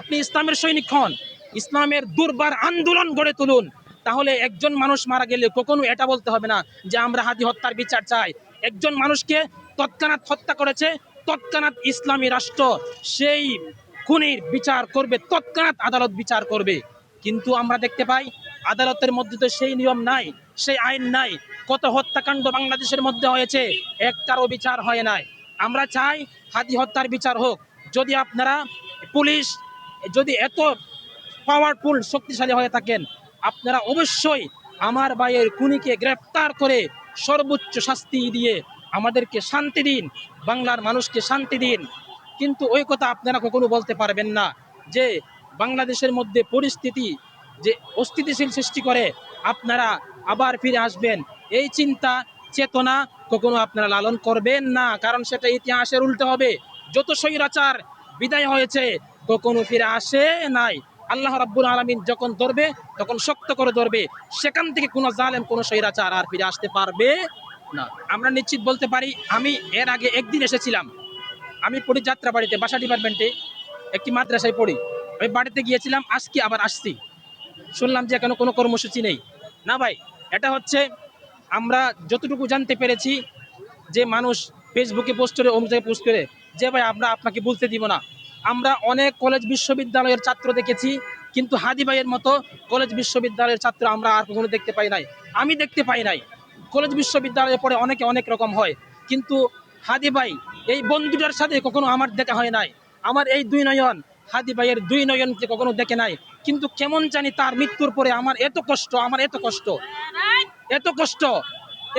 আপনি ইসলামের সৈনিক হন, ইসলামের দুর্বার আন্দোলন গড়ে তুলুন, তাহলে একজন মানুষ মারা গেলে কখনো এটা বলতে হবে না যে আমরা হাতি হত্যার বিচার চাই। একজন মানুষকে তৎক্ষণাৎ হত্যা করেছে, তৎক্ষণাৎ ইসলামী রাষ্ট্র সেই খুনির বিচার করবে, তৎক্ষণাৎ আদালত বিচার করবে। কিন্তু আমরা দেখতে পাই, আদালতের মধ্যে তো সেই নিয়ম নাই, সেই আইন নাই। কত হত্যাকাণ্ড বাংলাদেশের মধ্যে হয়েছে, একটারও বিচার হয় নাই। আমরা চাই হাতি হত্যার বিচার হোক। যদি আপনারা পুলিশ যদি এত পাওয়ারফুল শক্তিশালী হয়ে থাকেন, আপনারা অবশ্যই আমার ভাইয়ের খুনিকে গ্রেপ্তার করে সর্বোচ্চ শাস্তি দিয়ে আমাদেরকে শান্তি দিন, বাংলার মানুষকে শান্তি দিন। কিন্তু ওই কথা আপনারা কখনো বলতে পারবেন না যে বাংলাদেশের মধ্যে পরিস্থিতি যে অস্থিতিশীল সৃষ্টি করে, আপনারা আবার ফিরে আসবেন। এই চিন্তা, চেতনা কখনো আপনারা লালন করবেন না, কারণ সেটা ইতিহাসের উল্টো হবে। যত স্বৈরাচার বিদায় হয়েছে কখনো ফিরে আসে নাই। আল্লাহ রাব্বুল আলমিন যখন ধরবে, তখন শক্ত করে ধরবে। সেখান থেকে কোনো জালেম, কোনো স্বৈরাচার আর ফিরে আসতে পারবে না। আমরা নিশ্চিত বলতে পারি, আমি এর আগে একদিন এসেছিলাম। আমি পড়ি যাত্রা বাড়িতে বাসা ডিপার্টমেন্টে, একটি মাদ্রাসায় পড়ি। আমি বাড়িতে গিয়েছিলাম, আজকে আবার আসছি। শুনলাম যে এখনও কোনো কর্মসূচি নেই। না ভাই, এটা হচ্ছে আমরা যতটুকু জানতে পেরেছি, যে মানুষ ফেসবুকে পোস্ট করে, অমুক জায়গায় পোস্ট করে, যে ভাই, আমরা আপনাকে বলতে দিব না। আমরা অনেক কলেজ বিশ্ববিদ্যালয়ের ছাত্র দেখেছি, কিন্তু হাদি ভাইয়ের মতো কলেজ বিশ্ববিদ্যালয়ের ছাত্র আমরা আর কখনো দেখতে পাই নাই। আমি দেখতে পাই নাই। কলেজ বিশ্ববিদ্যালয়ে পড়ে অনেকে অনেক রকম হয়, কিন্তু হাদি ভাই এই বন্ধুটার সাথে কখনো আমার দেখা হয় নাই। আমার এই দুই নয়ন, হাদি ভাইয়ের দুই নয়নকে কখনো দেখে নাই। কিন্তু কেমন জানি তার মৃত্যুর পরে আমার এত কষ্ট, আমার এত কষ্ট এত কষ্ট।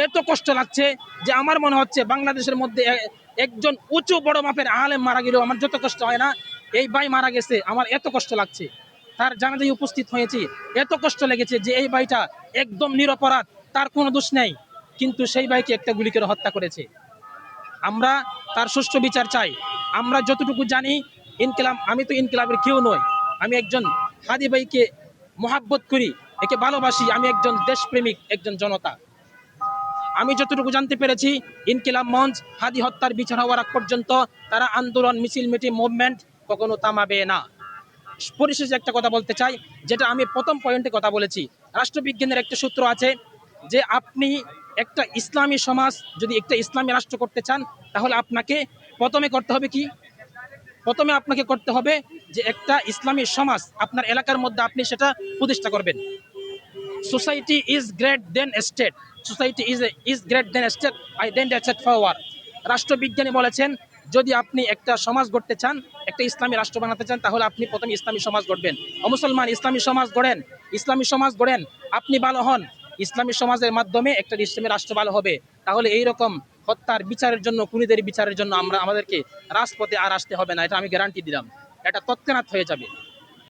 এত কষ্ট লাগছে যে আমার মনে হচ্ছে বাংলাদেশের মধ্যে একজন উঁচু বড় মাপের আলেম মারা গেলেও আমার যত কষ্ট হয় না, এই ভাই মারা গেছে, আমার এত কষ্ট লাগছে। তার জানাজায় উপস্থিত হয়েছি, এত কষ্ট লেগেছে যে এই ভাইটা একদম নিরপরাধ, তার কোনো দোষ নেই। কিন্তু সেই ভাইকে একটা গুলি করে হত্যা করেছে। আমরা তার সুষ্ঠু বিচার চাই। আমরা যতটুকু জানি, ইনকিলাব আমি তো ইনকিলাবের কেউ নই। আমি একজন হাদি ভাইকে মোহাব্বত করি, একে ভালোবাসি। আমি একজন দেশপ্রেমিক, একজন জনতা। আমি যতটুকু জানতে পেরেছি, ইনকিলাব মঞ্চ, হাদি হত্যার বিচার হওয়ার আগ পর্যন্ত তারা আন্দোলন, মিছিল, মিটিং, মুভমেন্ট কখনো থামাবে না। পরিশেষে একটা কথা বলতে চাই, যেটা আমি প্রথম পয়েন্টে কথা বলেছি। রাষ্ট্রবিজ্ঞানের একটা সূত্র আছে যে আপনি একটা ইসলামী সমাজ, যদি একটা ইসলামী রাষ্ট্র করতে চান, তাহলে আপনাকে প্রথমে করতে হবে কি? প্রথমে আপনাকে করতে হবে যে একটা ইসলামী সমাজ আপনার এলাকার মধ্যে আপনি সেটা প্রতিষ্ঠা করবেন। Society is great then state society is is great then state I then state forward রাষ্ট্রবিজ্ঞানী বলেছেন, যদি আপনি একটা সমাজ গড়তে চান, একটা ইসলামী রাষ্ট্র বানাতে চান, তাহলে আপনি প্রথমে ইসলামী সমাজ গড়বেন। অমুসলমান ইসলামী সমাজ গড়েন, ইসলামী সমাজ গড়েন, আপনি ভালো হন। ইসলামী সমাজের মাধ্যমে একটা ইসলামী রাষ্ট্র ভালো হবে। তাহলে এই রকম হত্যার বিচারের জন্য, খুনিদের বিচারের জন্য আমরা, আমাদেরকে রাজপথে আর আসতে হবে না, এটা আমি গ্যারান্টি দিলাম। এটা তৎক্ষণাৎ হয়ে যাবে।